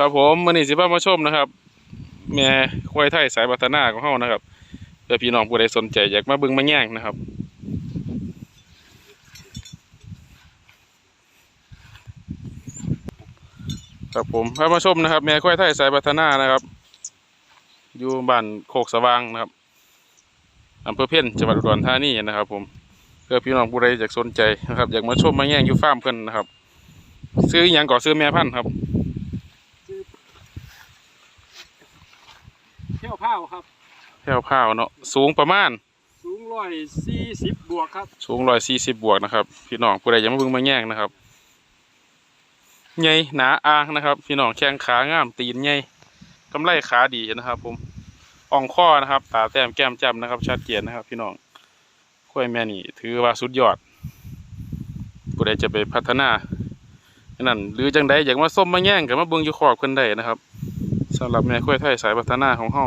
ครับผมมื่อนี้สิพามาชมนะครับ แม่ควายไทยสายพัฒนาของเฮานะครับเพื่อพี่น้องผู้ใดสนใจอยากมาบิ่งมาแย่งนะครับ ครับผมพามาชมนะครับ แม่ควายไทยสายพัฒนานะครับ อยู่บ้านโคกสว่างนะครับอำเภอเพ่นจังหวัดอุดรธานีนะครับ ผมเพื่อพี่น้องผู้ใดอยากสนใจนะครับ อยากมาชมมาแย่งอยู่ฟาร์มเพิ่นนะครับ ซื้ออย่างก่อซื้อแม่พันธุ์ครับ เที่ย วผ้าวครับแผ่วพราวเนาะสูงประมาณ สูงร้อยสี่สิบบวกครับสูงร้อยสี่สิบบวกนะครับ พี่น้องผู้ใดอยังมาเบิ่งมาแย่งนะครับใหญ่หนาอ่างนะครับ พี่น้องแข้งขางามตีนใหญ่กำไรขาดีนะครับ ผมอ่องข้อนะครับ ตาแต้มแก้มจ้ำนะครับ ชัดเจนนะครับ พี่น้องกล้วยแม่นี่ ถือว่าสุดยอดผู้ใดจะไปพัฒนาอันนั่นหรือจังใดอยากมาส้มมาแย่งกับมาเบิ่งอยู่ขอบเพิ่นได้นะครับ สำหรับแม่กล้วยไทยสายพัฒนาของเฮา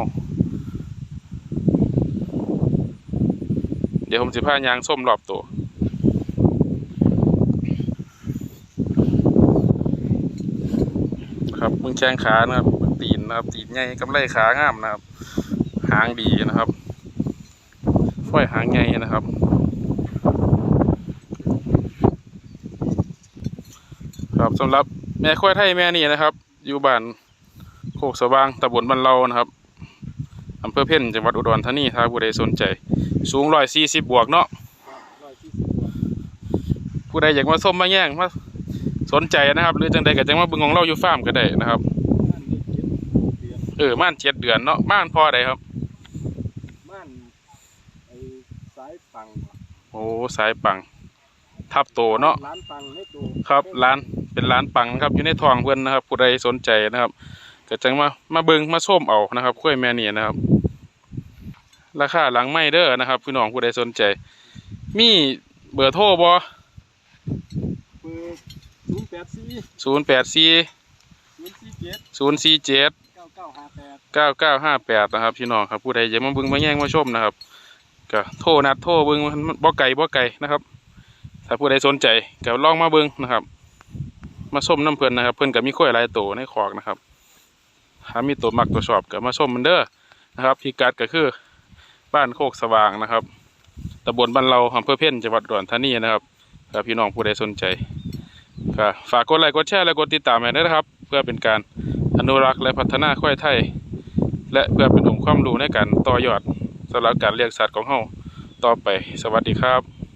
เดี๋ยวผมสิพายางส้มรอบตัวครับมึงแข้งขานะครับตีนนะครับ ตีนใหญ่กำไรขางามนะครับ หางดีนะครับฝ้อยหางใหญ่นะครับครับสำหรับแม่ควายไทยแม่นี่นะครับ อยู่บ้าน โคกสว่างตำบลบันเลานะครับอำเภอเพ่นจังหวัดอุดรธานีถ้าผู้ใดสนใจ สูงร้อยสี่สิบบวกเนาะร้อยสี่สิบบวกผู้ใดอยากมาส้มมาแย่งมาสนใจนะครับ หรือจังใดก็จังมาเบิ่งของเราอยู่ฟาร์มก็ได้นะครับม่านเด็กเจ็ดเดือนเออม่านเจ็ดเดือนเนาะม่านพอใดครับม่านไอ้สายปังโอ้สายปัง ทับโตเนาะร้านปังให้ดูครับร้านเป็นร้านปังนะครับอยู่ในทองเพื่อนนะครับ ผู้ใดสนใจนะครับ ก็จังมามาเบิ่งมาส้มเอานะครับกล้วยแม่นี่นะครับ ราคาหลังไม่เด้อนะครับพี่น้องผู้ใดสนใจ มีเบอร์โทรบ่เปิดศูนย์แปดสี่ศูนย์แปดสี่ศูนย์สี่เจ็ดศูนย์สี่เจ็ดเก้าเก้าห้าแปดเก้าเก้าห้าแปดนะครับพี่น้องครับผู้ใดอยากมาเบิ่งมาแย่งมาชมนะครับก็โทรนัดโทรเบิ่งมันบ่ไก่บ่ไก่นะครับ ถ้าผู้ใดสนใจก็ลองมาเบิ่งนะครับ มาชมน้ำเพิ่นนะครับ เพิ่นก็มีข้อยหลายตัวในคอกนะครับ ถ้ามีตัวมักตัวชอบก็มาชมมันเด้อนะครับพิกัดก็คือบ้านโคกสว่างนะครับตำบลบ้านเราอำเภอเพ่นจังหวัดอุดรธานีนะครับถ้าพี่น้องผู้ใดสนใจก็ฝากกดไลค์กดแชร์และกดติดตามให้ด้วยนะครับ เพื่อเป็นการอนุรักษ์และพัฒนาควายไทย และเพื่อเป็นองค์ความรู้ในการต่อยอดสำหรับการเลี้ยงสัตว์ของเฮาต่อไปสวัสดีครับ